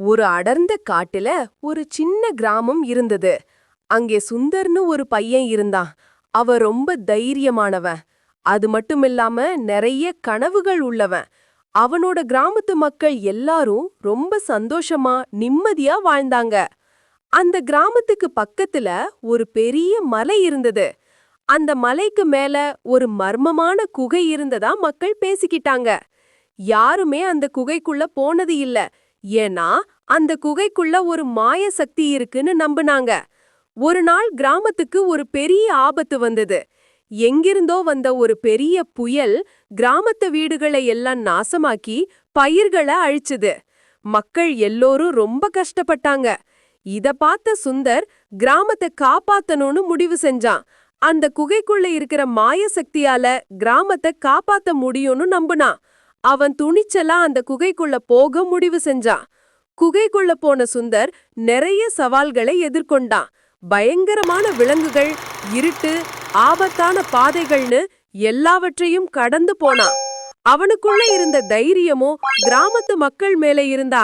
ஒரு அடர்ந்த காட்டுல ஒரு சின்ன கிராமம் இருந்தது. அங்கே சுந்தர்னு ஒரு பையன் இருந்தான். அவ ரொம்ப தைரியமானவன். அது மட்டுமில்லாம நிறைய கனவுகள் உள்ளவன். அவனோட கிராமத்து மக்கள் எல்லாரும் ரொம்ப சந்தோஷமா நிம்மதியா வாழ்ந்தாங்க. அந்த கிராமத்துக்கு பக்கத்துல ஒரு பெரிய மலை இருந்தது. அந்த மலைக்கு மேல ஒரு மர்மமான குகை இருந்ததா மக்கள் பேசிக்கிட்டாங்க. யாருமே அந்த குகைக்குள்ள போனது இல்ல. ஏன்னா அந்த குகைக்குள்ள ஒரு மாய சக்தி இருக்குன்னு நம்புனாங்க. ஒரு நாள் கிராமத்துக்கு ஒரு பெரிய ஆபத்து வந்தது. எங்கிருந்தோ வந்த ஒரு பெரிய புயல் கிராமத்து வீடுகளை எல்லாம் நாசமாக்கி பயிர்களை அழிச்சுது. மக்கள் எல்லோரும் ரொம்ப கஷ்டப்பட்டாங்க. இத பார்த்த சுந்தர் கிராமத்தை காப்பாத்தணும்னு முடிவு செஞ்சான். அந்த குகைக்குள்ள இருக்கிற மாய சக்தியால கிராமத்தை காப்பாத்த முடியும்னு நம்புனான். அவன் துணிச்சலா அந்த குகைக்குள்ள போக முடிவு செஞ்சான். குகைக்குள்ள போன சுந்தர் நிறைய சவால்களை எதிர்கொண்டான். பயங்கரமான விலங்குகள் இருட்டு ஆபத்தான பாதைகள்னு எல்லாவற்றையும் கடந்து போனான். அவனுக்குள்ள இருந்த தைரியமும் கிராமத்து மக்கள் மேல இருந்த